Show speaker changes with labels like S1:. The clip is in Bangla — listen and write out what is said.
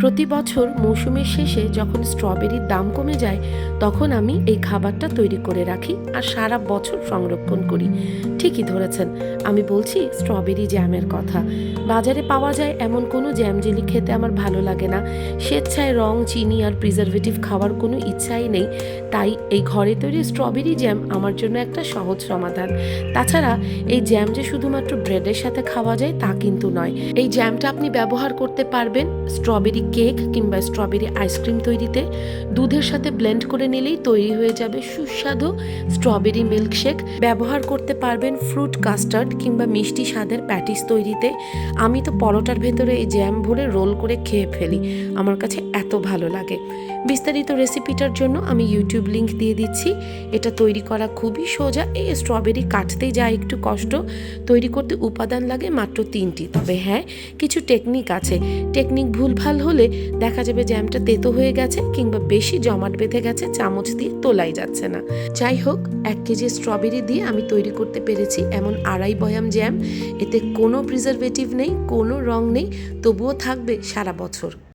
S1: প্রতি বছর মৌসুমের শেষে যখন স্ট্রবেরির দাম কমে যায়, তখন আমি এই খাবারটা তৈরি করে রাখি আর সারা বছর সংরক্ষণ করি। ঠিকই ধরেছেন। আমি বলছি, স্ট্রবেরি জ্যামের কথা। বাজারে পাওয়া যায় এমন কোনো জ্যাম জেলি খেতে আমার ভালো লাগে না। স্বেচ্ছায় রং, চিনি আর প্রিজারভেটিভ খাওয়ার কোনো ইচ্ছাই নেই। তাই এই ঘরে তৈরি স্ট্রবেরি জ্যাম আমার জন্য একটা সহজ সমাধান। তাছাড়া এই জ্যাম যে শুধুমাত্র ব্রেডের সাথে খাওয়া যায় তা কিন্তু নয়। এই জ্যামটা আপনি ব্যবহার করতে পারবেন। স্ট্রবেরি কেক কিংবা স্ট্রবেরি আইসক্রিম তৈরিতে দুধের সাথে ব্লেন্ড করে নিলেই তৈরি হয়ে যাবে সুস্বাদু স্ট্রবেরি মিল্কশেক। ব্যবহার করতে পারবেন ফ্রুট, কাস্টার্ড কিংবা মিষ্টি স্বাদের প্যাটিস তৈরিতে। আমি তো পরোটার ভেতরে এই জ্যাম ভরে রোল করে খেয়ে ফেলি। আমার কাছে এত ভালো লাগে। বিস্তারিত রেসিপিটার জন্য আমি ইউটিউব লিংক দিয়ে দিচ্ছি। এটা তৈরি করা খুবই সোজা। এই স্ট্রবেরি কাটতেই যা একটু কষ্ট। তৈরি করতে উপাদান লাগে মাত্র তিনটি। তবে হ্যাঁ কিছু টেকনিক আছে। টেকনিক ভুলভাল হলে দেখা যাবে জ্যামটা তেতো হয়ে গেছে কিংবা বেশি জমাট বেঁধে গেছে, চামচ দিয়ে তোলাই যাচ্ছে না। যাই হোক, এক কেজি স্ট্রবেরি দিয়ে আমি তৈরি করতে পেরেছি এমন আড়াই বয়াম জ্যাম। এতে কোনো প্রিজারভেটিভ নেই, কোনো রং নেই, তবুও থাকবে সারা বছর।